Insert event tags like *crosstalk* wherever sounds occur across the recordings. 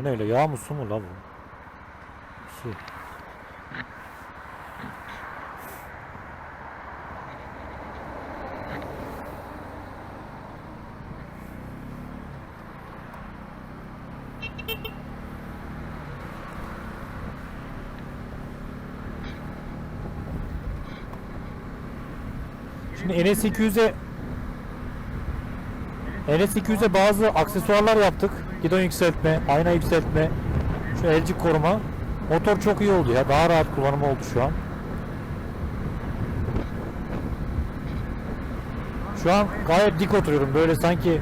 Bu ne öyle yağ mı su mu la bu? Su. Şimdi NS200'e NS200'e bazı aksesuarlar yaptık. Gidon yükseltme, ayna yükseltme, şu elcik koruma. Motor çok iyi oldu ya. Daha rahat kullanımı oldu şu an. Şu an gayet dik oturuyorum. Böyle sanki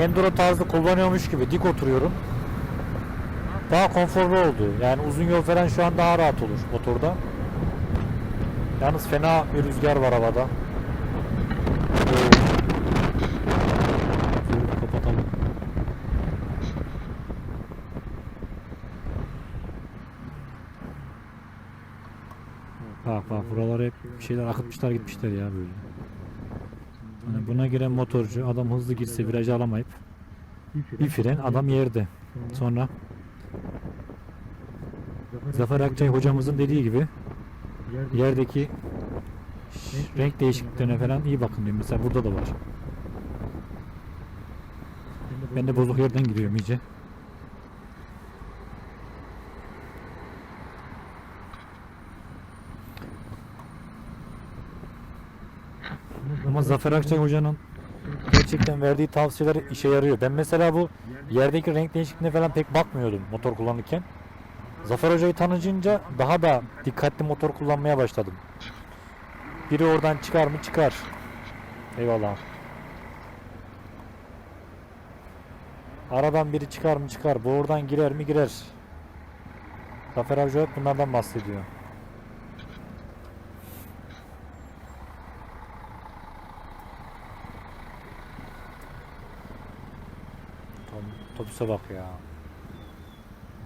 enduro tarzı kullanıyormuş gibi dik oturuyorum. Daha konforlu oldu. Yani uzun yol falan şu an daha rahat olur motorda. Yalnız fena bir rüzgar var havada. Bak bak hep bir şeyler akıtmışlar gitmişler ya böyle. Hani buna giren motorcu adam hızlı gitse virajı alamayıp bir fren adam yerde. Sonra Zafer Akçay hocamızın dediği gibi yerdeki renk değişikliklerine falan iyi bakın diyor. Mesela burada da var. Ben de bozuk yerden giriyorum iyice. Ama Zafer Akçay hocanın gerçekten verdiği tavsiyeler işe yarıyor. Ben mesela bu yerdeki renk değişikliğine falan pek bakmıyordum motor kullanırken. Zafer Hoca'yı tanıyınca daha da dikkatli motor kullanmaya başladım. Biri oradan çıkar mı çıkar. Eyvallah. Aradan biri çıkar mı çıkar. Bu oradan girer mi girer. Zafer hep bunlardan bahsediyor. Otobüse bak ya.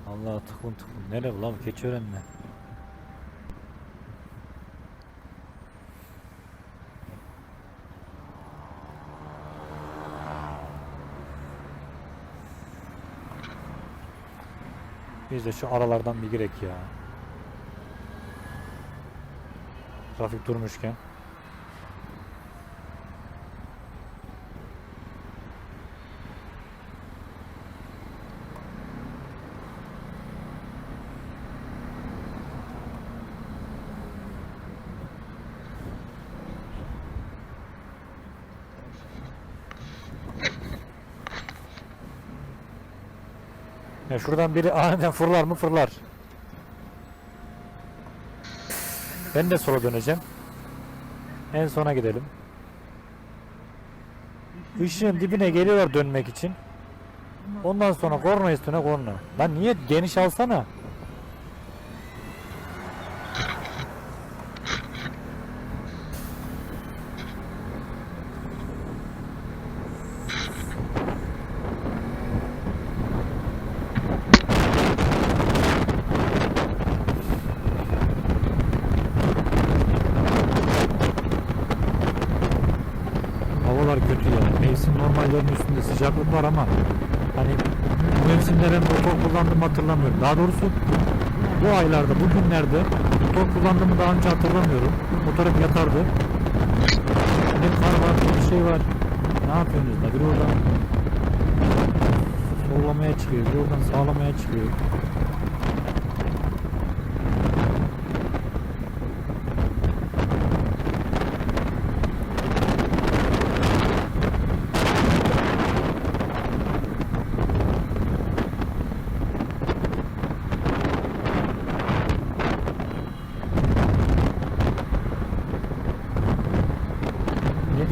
Allah tıklım tıklım. Nere bu lan Keçiören mi? Biz de şu aralardan bir girek ya. Trafik durmuşken. Ya şuradan biri *laughs* aniden fırlar mı fırlar. Ben de sola döneceğim. En sona gidelim. Işığın dibine geliyorlar dönmek için. Ondan sonra korna üstüne korna. Lan niye geniş alsana? Havalar kötü ya. Mevsim normallerin üstünde sıcaklık var ama hani bu mevsimde ben motor kullandığımı hatırlamıyorum. Daha doğrusu bu aylarda, bu günlerde motor kullandığımı daha önce hatırlamıyorum. Motor hep yatardı. Bir kar var, bir şey var. Ne yapıyorsunuz da? Biri oradan sollamaya çıkıyor, biri oradan sağlamaya çıkıyor.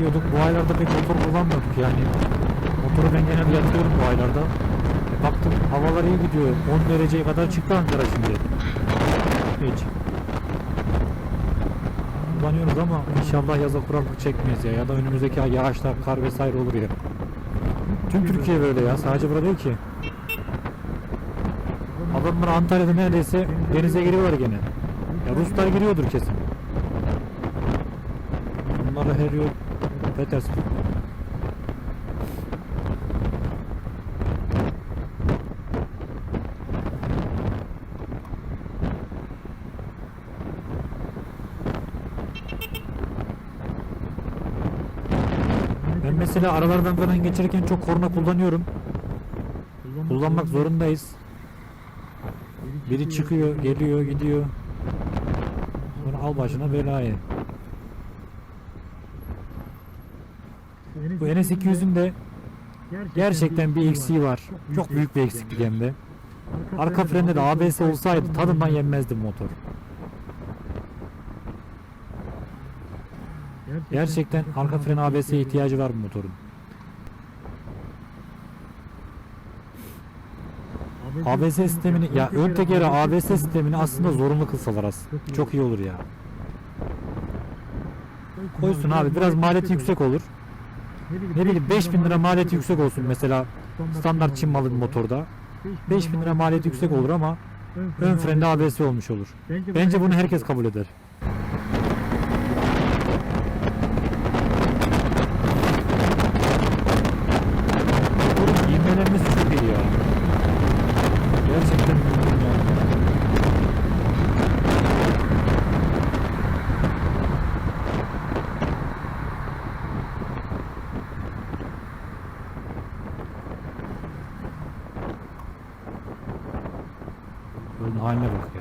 Diyorduk? Bu aylarda pek motor kullanmıyorduk yani. Motoru ben genelde yatıyorum bu aylarda. Baktım havalar iyi gidiyor. 10 dereceye kadar çıktı Ankara şimdi. Hiç. Kullanıyoruz ama inşallah yaza kuraklık çekmeyiz ya. Ya da önümüzdeki ay yağışlar, kar vesaire olur ya. Tüm Türkiye böyle ya. Sadece burada değil ki. Adamlar Antalya'da neredeyse denize giriyorlar gene. Ya Ruslar giriyordur kesin. Bunlara her yol Petersburg. Ben mesela aralardan falan geçerken çok korna kullanıyorum. Kullanmak zorundayız. Biri çıkıyor, geliyor, gidiyor. Sonra al başına belayı. Bu NS200'ün de gerçekten bir eksiği var. Çok büyük bir eksiklik hem de. Arka frende de ABS olsaydı tadından yenmezdi motor. Gerçekten arka fren ABS'ye ihtiyacı var bu motorun. ABS sistemini ya ön tekere ABS sistemini aslında zorunlu kılsalar aslında. Çok iyi olur ya. Koysun abi biraz maliyeti yüksek olur. Ne bileyim 5000 lira maliyeti yüksek olsun mesela standart Çin malı bir motorda. 5000 lira maliyeti yüksek olur ama ön frende ABS olmuş olur. Bence bunu herkes kabul eder. Motorun ivmelenmesi çok iyi ya. Gerçekten mükemmel. Yolun haline bak